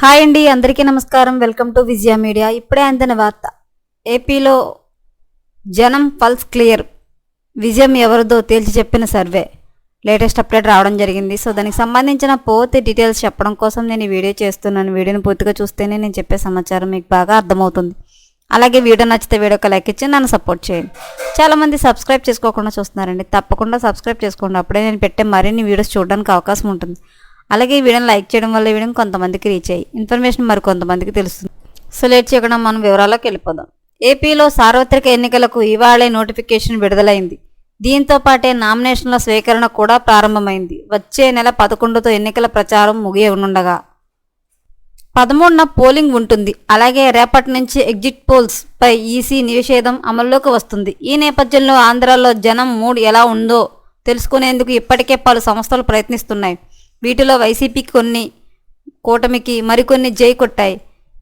Hi అండి అందరికీ నమస్కారం. Welcome to Vijaya media. ఇప్పుడే అందిన వార్త. ఏపీలో జనం పల్స్ క్లియర్. విజయం ఎవరిదో తేల్చి చెప్పిన సర్వే. లేటెస్ట్ అప్డేట్ రావడం జరిగింది. సో దానికి సంబంధించిన పూర్తి డీటెయిల్స్ చెప్పడం కోసం నేను ఈ వీడియో చేస్తున్నాను. వీడియోని పూర్తిగా చూస్తేనే నేను చెప్పే సమాచారం మీకు బాగా అర్థమవుతుంది. అలాగే వీడియో నచ్చితే వీడియోకి లైక్ ఇచ్చి నన్ను సపోర్ట్ చేయండి. చాలామంది సబ్స్క్రైబ్ చేసుకోకుండా చూస్తున్నారండి. తప్పకుండా సబ్స్క్రైబ్ చేసుకోండి. అప్పుడే నేను పెట్టే మరిన్ని వీడియోస్ చూడడానికి అవకాశం ఉంటుంది. అలాగే ఈ వీడియోని లైక్ చేయడం వల్ల ఈ వీడియోని కొంతమందికి రీచ్ అయ్యి ఇన్ఫర్మేషన్ మరి కొంతమందికి తెలుస్తుంది. సో లేట్ చేయకుండా మనం వివరాల్లోకి వెళ్ళిపోదాం. ఏపీలో సార్వత్రిక ఎన్నికలకు ఇవాళే నోటిఫికేషన్ విడుదలైంది. దీంతో పాటే నామినేషన్ల స్వీకరణ కూడా ప్రారంభమైంది. వచ్చే నెల పదకొండుతో ఎన్నికల ప్రచారం ముగియనుండగా. పదమూడున పోలింగ్ ఉంటుంది. అలాగే రేపటి నుంచి ఎగ్జిట్ పోల్స్ పై ఈసీ నిషేధం అమల్లోకి వస్తుంది. ఈ నేపథ్యంలో ఆంధ్రాలో జనం మూడ్ ఎలా ఉందో తెలుసుకునేందుకు ఇప్పటికే పలు సంస్థలు ప్రయత్నిస్తున్నాయి. వీటిలో వైసీపీకి కొన్ని కూటమికి మరికొన్ని జై కొట్టాయి.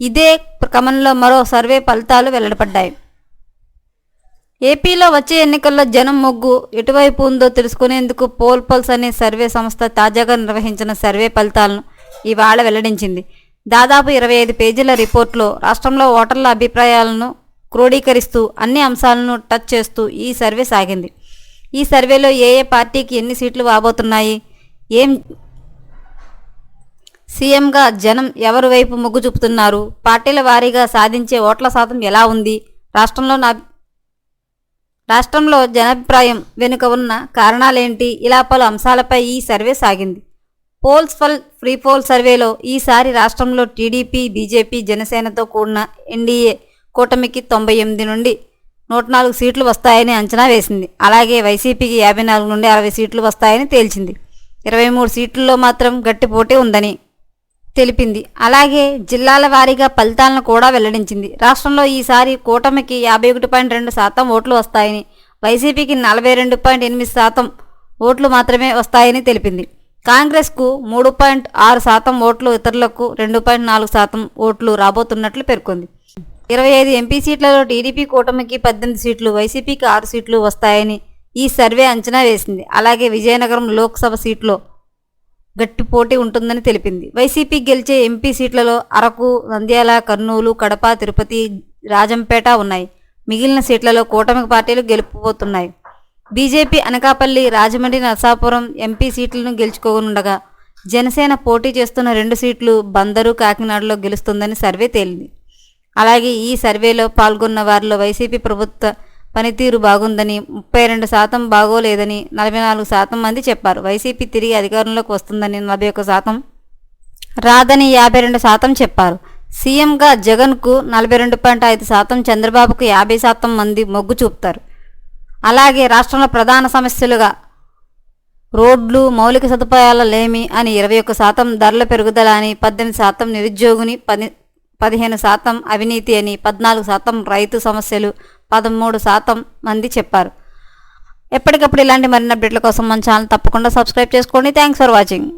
ఇదే క్రమంలో మరో సర్వే ఫలితాలు వెల్లడపడ్డాయి. ఏపీలో వచ్చే ఎన్నికల్లో జనం మొగ్గు ఎటువైపు ఉందో తెలుసుకునేందుకు పోల్ పల్స్ అనే సర్వే సంస్థ తాజాగా నిర్వహించిన సర్వే ఫలితాలను ఇవాళ వెల్లడించింది. దాదాపు ఇరవై ఐదు పేజీల రిపోర్ట్లో రాష్ట్రంలో ఓటర్ల అభిప్రాయాలను క్రోడీకరిస్తూ అన్ని అంశాలను టచ్ చేస్తూ ఈ సర్వే సాగింది. ఈ సర్వేలో ఏ ఏ పార్టీకి ఎన్ని సీట్లు వాబోతున్నాయి ఏం సీఎంగా జనం ఎవరి వైపు మొగ్గు చూపుతున్నారు? పార్టీల వారీగా సాధించే ఓట్ల శాతం ఎలా ఉంది? రాష్ట్రంలో నా రాష్ట్రంలో జనాభిప్రాయం వెనుక ఉన్న కారణాలేంటి? ఇలా పలు అంశాలపై ఈ సర్వే సాగింది. పోల్స్ ఫల్ ఫ్రీ పోల్ సర్వేలో ఈసారి రాష్ట్రంలో టీడీపీ బీజేపీ జనసేనతో కూడిన ఎన్డీఏ కూటమికి తొంభై ఎనిమిది నుండి నూట నాలుగు సీట్లు వస్తాయని అంచనా వేసింది. అలాగే వైసీపీకి యాభై నాలుగు నుండి అరవై సీట్లు వస్తాయని తేల్చింది. ఇరవై మూడు సీట్లలో మాత్రం గట్టి పోటీ ఉందని తెలిపింది. అలాగే జిల్లాల వారీగా ఫలితాలను కూడా వెల్లడించింది. రాష్ట్రంలో ఈసారి కూటమికి యాభై ఒకటి పాయింట్ రెండు శాతం ఓట్లు వస్తాయని వైసీపీకి నలభై రెండు పాయింట్ ఎనిమిది శాతం ఓట్లు మాత్రమే వస్తాయని తెలిపింది. కాంగ్రెస్కు మూడు పాయింట్ ఆరు శాతం ఓట్లు ఇతరులకు రెండు పాయింట్ నాలుగు శాతం ఓట్లు రాబోతున్నట్లు పేర్కొంది. ఇరవై ఐదు ఎంపీ సీట్లలో టీడీపీ కూటమికి పద్దెనిమిది సీట్లు వైసీపీకి ఆరు సీట్లు వస్తాయని ఈ సర్వే అంచనా వేసింది. అలాగే విజయనగరం లోక్సభ సీట్లో గట్టి పోటీ ఉంటుందని తెలిపింది. వైసీపీ గెలిచే ఎంపీ సీట్లలో అరకు నంద్యాల కర్నూలు కడప తిరుపతి రాజంపేట ఉన్నాయి. మిగిలిన సీట్లలో కూటమి పార్టీలు గెలుపుపోతున్నాయి బీజేపీ అనకాపల్లి రాజమండ్రి నరసాపురం ఎంపీ సీట్లను గెలుచుకోనుండగా జనసేన పోటీ చేస్తున్న రెండు సీట్లు బందరు కాకినాడలో గెలుస్తుందని సర్వే తేలింది. అలాగే ఈ సర్వేలో పాల్గొన్న వారిలో వైసీపీ ప్రభుత్వ పనితీరు బాగుందని ముప్పై రెండు శాతం బాగోలేదని నలభై నాలుగు శాతం మంది చెప్పారు. వైసీపీ తిరిగి అధికారంలోకి వస్తుందని నలభై ఒక్క శాతం రాదని యాభై రెండు శాతం చెప్పారు. సీఎంగా జగన్కు నలభై రెండు పాయింట్ ఐదు శాతం చంద్రబాబుకు యాభై శాతం మంది మొగ్గు చూపుతారు. అలాగే రాష్ట్రంలో ప్రధాన సమస్యలుగా రోడ్లు మౌలిక సదుపాయాల లేమి అని ఇరవై ఒక్క శాతం ధరల పెరుగుదల అని పద్దెనిమిది శాతం నిరుద్యోగిని పది పదిహేను శాతం అవినీతి అని పద్నాలుగు శాతం రైతు సమస్యలు పదమూడు శాతం మంది చెప్పారు. ఎప్పటికప్పుడు ఇలాంటి మరిన్ని అప్డేట్ల కోసం మన ఛానల్ తప్పకుండా సబ్స్క్రైబ్ చేసుకోండి. Thanks for watching